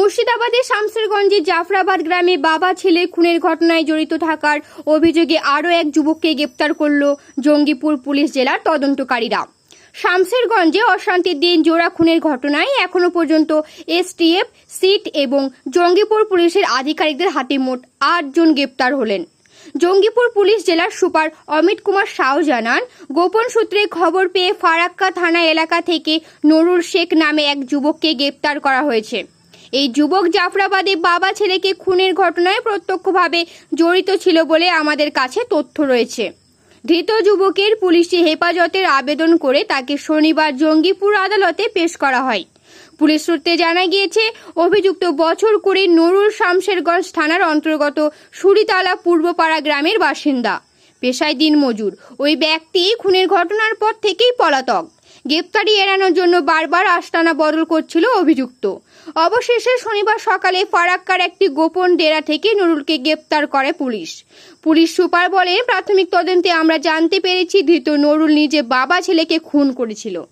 মুর্শিদাবাদের শামসেরগঞ্জে জাফরাবাদ গ্রামে বাবা, ছেলে, খুনের ঘটনায় জড়িত থাকার অভিযোগে আরও এক যুবককে গ্রেপ্তার করল জঙ্গিপুর পুলিশ জেলার তদন্তকারীরা। শামসেরগঞ্জে অশান্তির দিন জোড়া খুনের ঘটনায় এখনও পর্যন্ত এসটিএফ, সিট এবং জঙ্গিপুর পুলিশের আধিকারিকদের হাতে মোট আটজন গ্রেপ্তার হলেন। জঙ্গিপুর পুলিশ জেলার সুপার অমিত কুমার সাউ জানান, গোপন সূত্রে খবর পেয়ে ফারাক্কা থানা এলাকা থেকে নুরুল শেখ নামে এক যুবককে গ্রেপ্তার করা হয়েছে। এই যুবক জাফরাবাদে বাবা ছেলেকে খুনের ঘটনায় প্রত্যক্ষভাবে জড়িত ছিল বলে আমাদের কাছে তথ্য রয়েছে। ধৃত যুবকের পুলিশি হেফাজতের আবেদন করে তাকে শনিবার জঙ্গিপুর আদালতে পেশ করা হয়। পুলিশ সূত্রে জানা গিয়েছে, অভিযুক্ত বছর কুড়ি নুরুল শামশেরগঞ্জ থানার অন্তর্গত সুরিতলা পূর্বপাড়া গ্রামের বাসিন্দা। পেশায় দিনমজুর। ওই ব্যক্তি খুনের ঘটনার পর থেকেই পলাতক। গ্রেপ্তারি এড়ানোর জন্য বারবার আস্তানা বদল করছিল অভিযুক্ত। অবশেষে শনিবার সকালে ফারাক্কার একটি গোপন ডেরা থেকে নুরুলকে গ্রেপ্তার করে পুলিশ। পুলিশ সুপার বলে প্রাথমিক তদন্তে আমরা জানতে পেরেছি, ধৃত নুরুল নিজে বাবা ছেলেকে খুন করেছিল।